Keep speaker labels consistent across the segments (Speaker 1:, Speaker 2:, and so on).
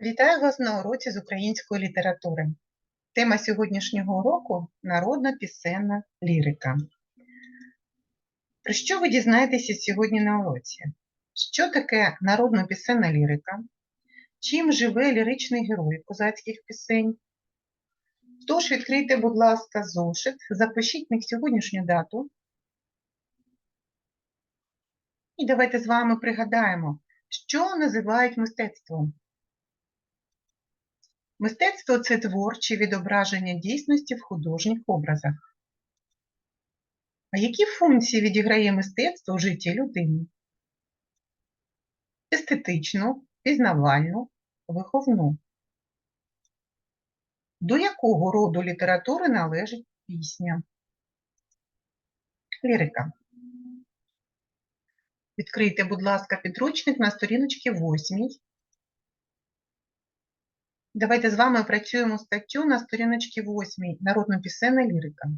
Speaker 1: Вітаю вас на уроці з української літератури. Тема сьогоднішнього уроку народна пісенна лірика. Про що ви дізнаєтеся сьогодні на уроці? Що таке народна пісенна лірика? Чим живе ліричний герой козацьких пісень? Тож відкрийте, будь ласка, зошит, запишіть на сьогоднішню дату. І давайте з вами пригадаємо, що називають мистецтвом. Мистецтво це творче відображення дійсності в художніх образах. А які функції відіграє мистецтво в житті людини? Естетичну, пізнавальну, виховну. До якого роду літератури належить пісня? Лірика. Відкрийте, будь ласка, підручник на сторіночці 8. Давайте з вами працюємо статтю на сторіночці 8 Народно-пісенна лірика.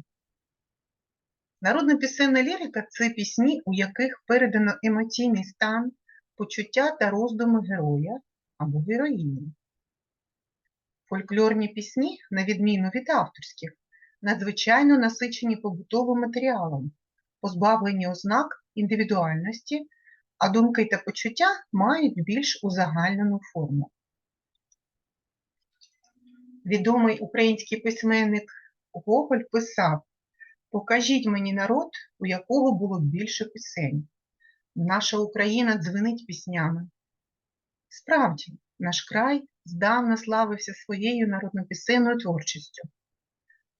Speaker 1: Народно-пісенна лірика це пісні, у яких передано емоційний стан, почуття та роздуми героя або героїні. Фольклорні пісні, на відміну від авторських, надзвичайно насичені побутовим матеріалом, позбавлені ознак індивідуальності, а думки та почуття мають більш узагальнену форму. Відомий український письменник Гоголь писав Покажіть мені народ, у якого було більше пісень. Наша Україна дзвенить піснями. Справді, наш край здавна славився своєю народнопісенною творчістю.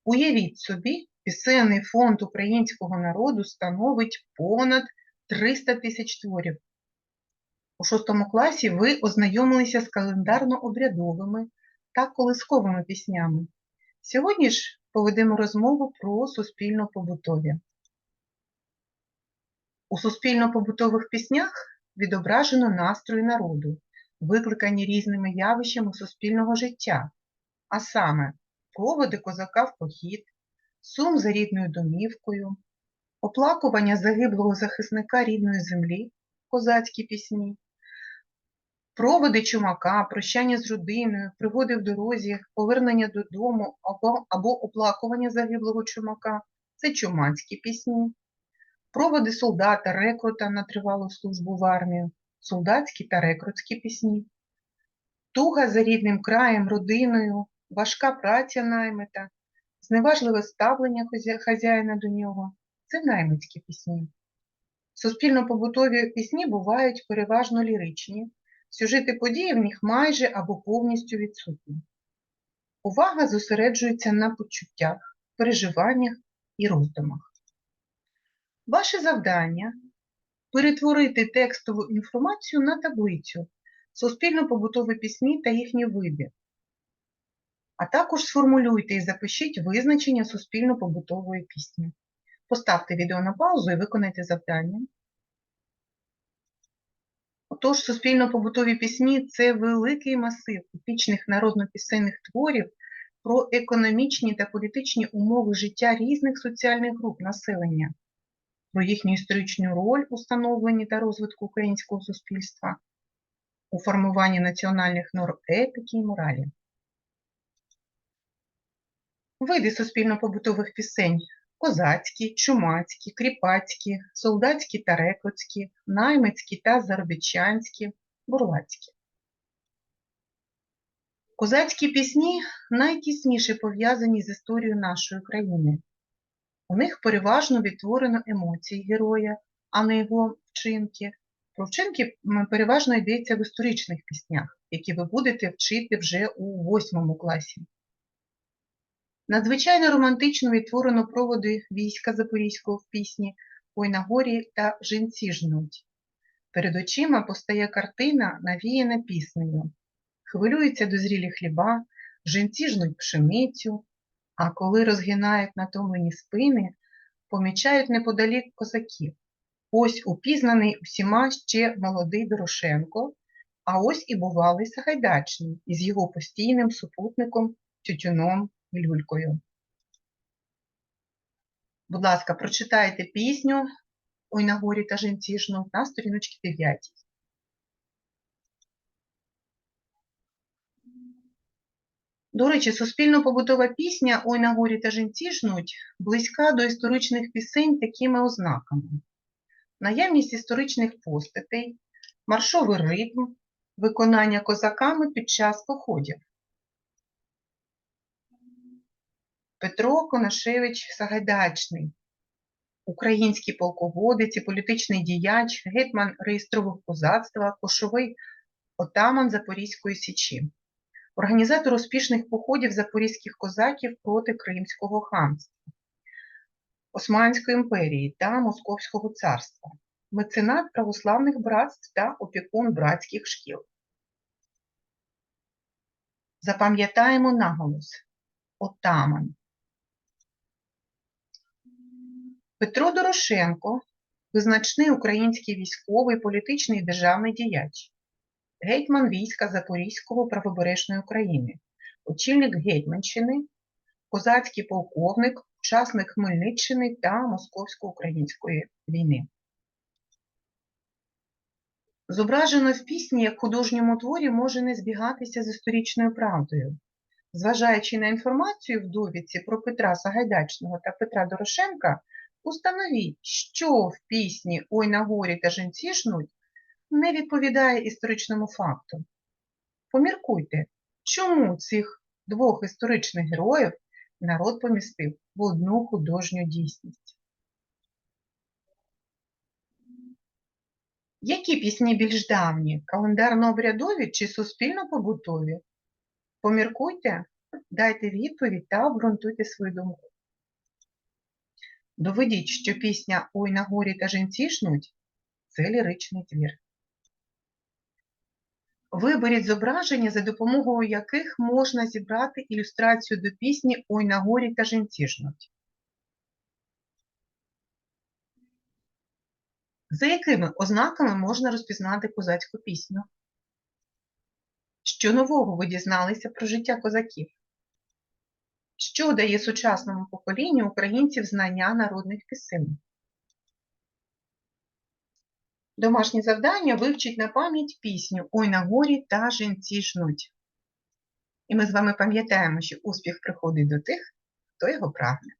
Speaker 1: Уявіть собі, пісенний фонд українського народу становить понад 300 тисяч творів. У шостому класі ви ознайомилися з календарно-обрядовими та колисковими піснями. Сьогодні ж поведемо розмову про суспільно-побутові. У суспільно-побутових піснях відображено настрої народу, викликані різними явищами суспільного життя, а саме проводи козака в похід, сум за рідною домівкою, оплакування загиблого захисника рідної землі, козацькі пісні, Проводи чумака, прощання з родиною, пригоди в дорозі, повернення додому або, або оплакування загиблого чумака це чумацькі пісні. Проводи солдата, рекрута на тривалу службу в армію, солдатські та рекрутські пісні. Туга за рідним краєм, родиною, важка праця наймита, зневажливе ставлення хазяїна до нього це наймитські пісні. Суспільно-побутові пісні бувають переважно ліричні. Сюжети події в них майже або повністю відсутні. Увага зосереджується на почуттях, переживаннях і роздумах. Ваше завдання перетворити текстову інформацію на таблицю, суспільно-побутові пісні та їхні види, а також сформулюйте і запишіть визначення суспільно-побутової пісні. Поставте відео на паузу і виконайте завдання. Отож, суспільно-побутові пісні це великий масив епічних народно-пісенних творів про економічні та політичні умови життя різних соціальних груп населення, про їхню історичну роль у становленні та розвитку українського суспільства, у формуванні національних норм етики і моралі. Види суспільно-побутових пісень козацькі, чумацькі, кріпацькі, солдатські та рекрутські, наймицькі та заробітчанські, бурлацькі. Козацькі пісні найтісніше пов'язані з історією нашої країни. У них переважно відтворено емоції героя, а не його вчинки. Про вчинки переважно йдеться в історичних піснях, які ви будете вчити вже у восьмому класі. Надзвичайно романтично відтворено проводи війська Запорізького в пісні Ой на горі та жінці жнуть. Перед очима постає картина, навіяна піснею. Хвилюються дозрілі хліба, жінці жнуть пшеницю, а коли розгинають натомлені спини, помічають неподалік козаків. Ось упізнаний усіма ще молодий Дорошенко, а ось і бувалий Сагайдачний із його постійним супутником Тютюном люлькою. Будь ласка, прочитайте пісню Ой на горі та жінці на сторіночці 9. До речі, суспільно-побутова пісня «Ой на горі та жінці жнуть» близька до історичних пісень такими ознаками. Наявність історичних постатей, маршовий ритм, виконання козаками під час походів. Петро Конашевич Сагайдачний, український полководець і політичний діяч, гетьман реєстрового козацтва, кошовий отаман Запорізької січі, організатор успішних походів запорізьких козаків проти Кримського ханства, Османської імперії та Московського царства, меценат православних братств та опікун братських шкіл. Запам'ятаємо наголос отаман. Петро Дорошенко визначний український військовий, політичний і державний діяч, гетьман війська Запорізького правобережної України, очільник Гетьманщини, козацький полковник, учасник Хмельниччини та Московсько-української війни. Зображено в пісні як художньому творі може не збігатися з історичною правдою. Зважаючи на інформацію в довідці про Петра Сагайдачного та Петра Дорошенка, установіть, що в пісні Ой на горі та жінці жнуть не відповідає історичному факту. Поміркуйте, чому цих двох історичних героїв народ помістив в одну художню дійсність. Які пісні більш давні? Календарно-обрядові чи суспільно-побутові? Поміркуйте, дайте відповідь та обґрунтуйте свою думку. Доведіть, що пісня Ой на горі та жінці жнуть це ліричний твір. Виберіть зображення, за допомогою яких можна зібрати ілюстрацію до пісні Ой на горі та жінці жнуть. За якими ознаками можна розпізнати козацьку пісню? Що нового ви дізналися про життя козаків? Що дає сучасному поколінню українців знання народних пісень? Домашнє завдання вивчить на пам'ять пісню Ой на горі та жінці жнуть. І ми з вами пам'ятаємо, що успіх приходить до тих, хто його прагне.